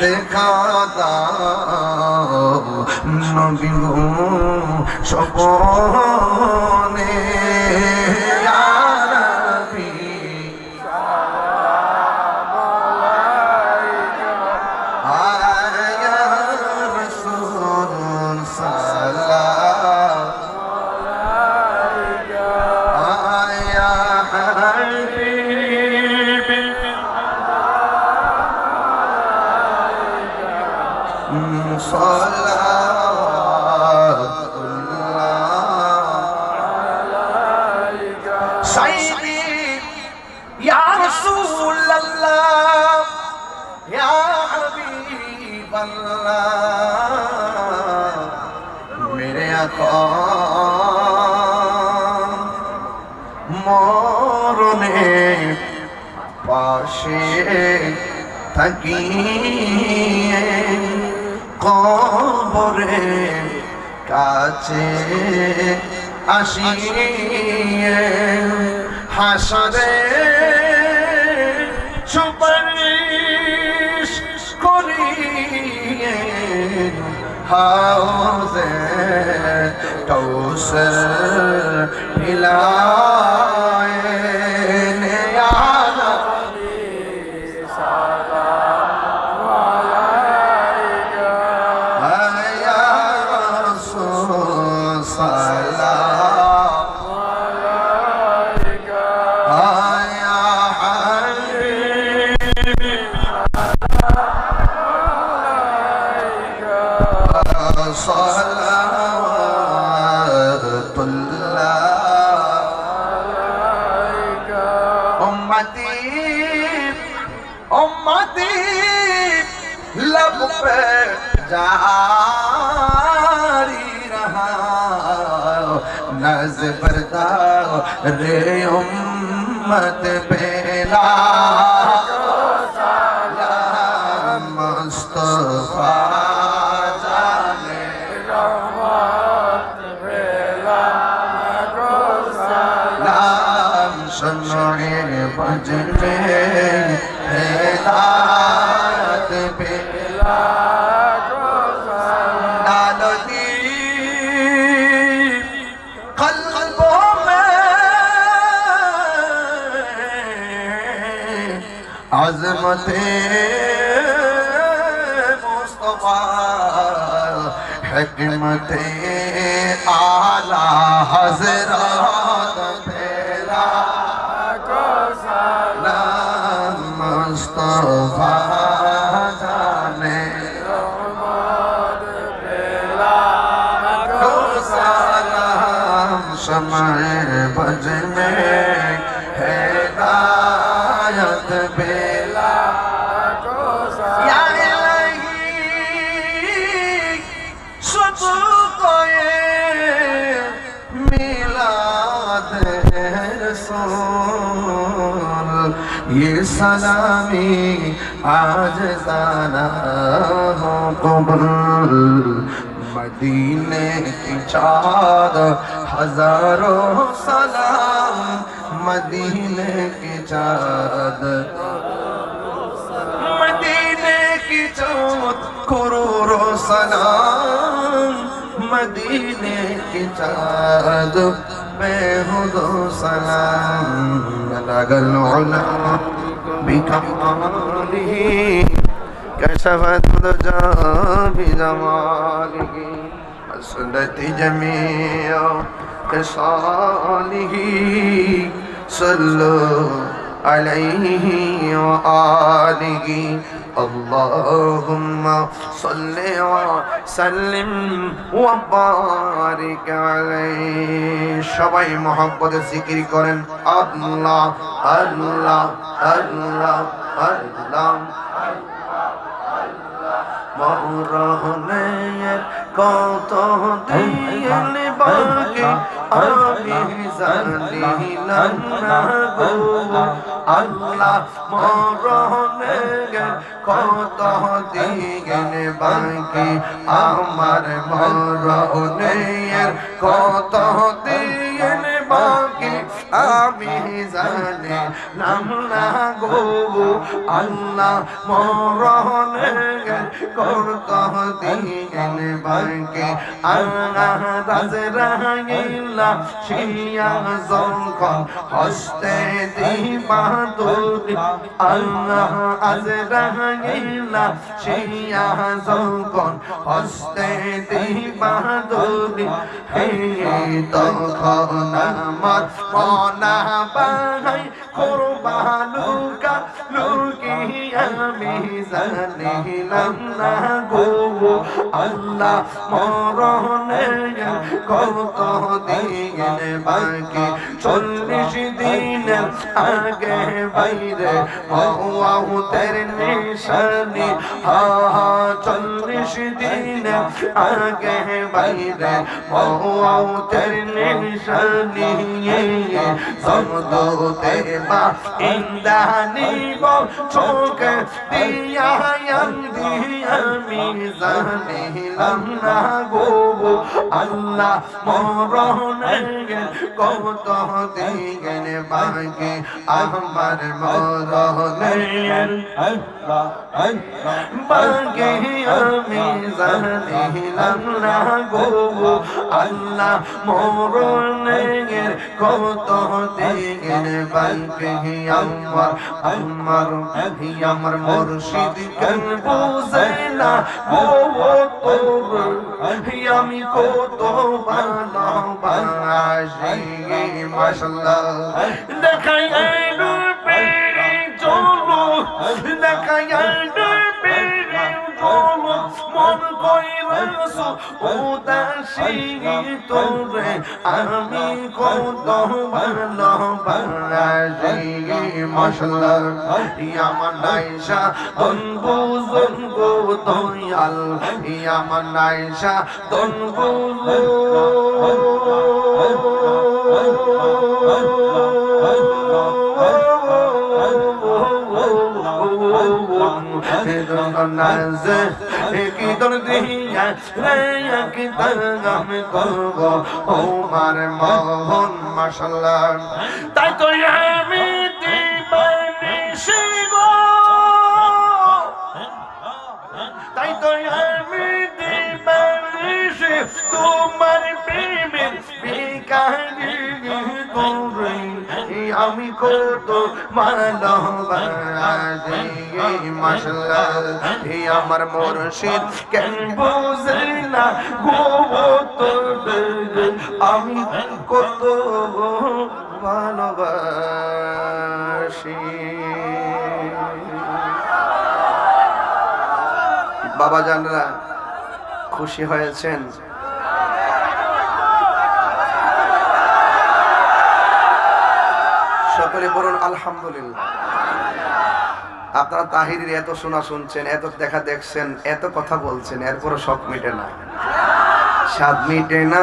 দেখা দাও নবী গো পাশে থাকিয়ে কবরে কাছে আসিয়ে হাসরে সুপারিশ করিয়ে হাউজে কৌসর পিলায় جاری رہا نز بردا رے امت پہلا مصطفیٰ अजमत मुस्तफा हकमत आला हजरत फैला नाम मुस्तफा जाने तो सलाम समय बज یہ سلامی، آج تارا ہو قبر۔ مدینے کی چاد ہزاروں سلام، مدینے کی چار۔ مدینے کی چوت کروڑوں سلام، مدینے کی چار۔ বেহুদ সালাম লাগল ওলা বিকমালিহি কশফত দুজা বিজমালিহি আসদতি জমিও কসালিহি সল্লু আলাইহি ওয়া আলিহি اللهم صل وسلم وبارك عليه সবাই মোহাম্মদ জিকির করেন আল্লাহ আল্লাহ আল্লাহ আল্লাহ মরণের কত দিন বাকি আমি জানিলাম না গো। আল্লাহ মরণে কত দিগেন বাকি আমার মরণের কত দিন বাকি আমি জানি নাম না গো, আল্লাহ মরণে করত দিন বাকি। আল্লাহ রাজ রাগিলা শিয়া যখন হস্তে দিবা দুদি আল্লাহ আজ রাগিলা শিয়া যখন হস্তে দিবা দুদি হে তখন আমার মনা বাহাই কোরবালুকা লুকি আমি জানিলাম না গো আল্লাহ মরণে কত দিন বাকি? চল্লিশ আগে বাইরে মৌতের নিশানি, হা হা, চল্লিশ দিন আগে বাইরে মৌতের নিশানি সমদোতে বা ইন্দানি চোখে দিয়া আমি জানিলাম না গো আল্লাহ মরণে কত দিন বাকি আমার মরণে বাকি আমি জানিলাম না আল্লাহ মরণে কত দিন বাকি আমার। আমার আমার মুর্শিদ কেন বুঝে না গো? আমি কত ভালোবাসি মাশাল্লাহ দেখাই পেরে চলো দেখাই পেরে চলো মন কইরাসো উদাসী তোরে আমি কত ভালোবাসি মাশাল্লাহ আমার নাইশা তন বুঝন গো দয়াল আমার নাইশা তন কি তোর দিয়া কি তাগাম করব ও মার মোহন মাশাল্লাহ তাই তো আমি তাই তো আমি তোমার প্রেমের বিকারি করে আমি কত মাশাল্লাহ এই আমার মুর্শিদ, কেন বুঝে না গো আমি কত ভালোবাসি। বাবা জানরা, খুশি হয়েছেন? সকলে বলুন, আলহামদুলিল্লাহ। আপনারা তাহিরের এত শোনা শুনছেন, এত দেখা দেখছেন, এত কথা বলছেন এরপরও সব মিটে না। স্বাদ মিটে না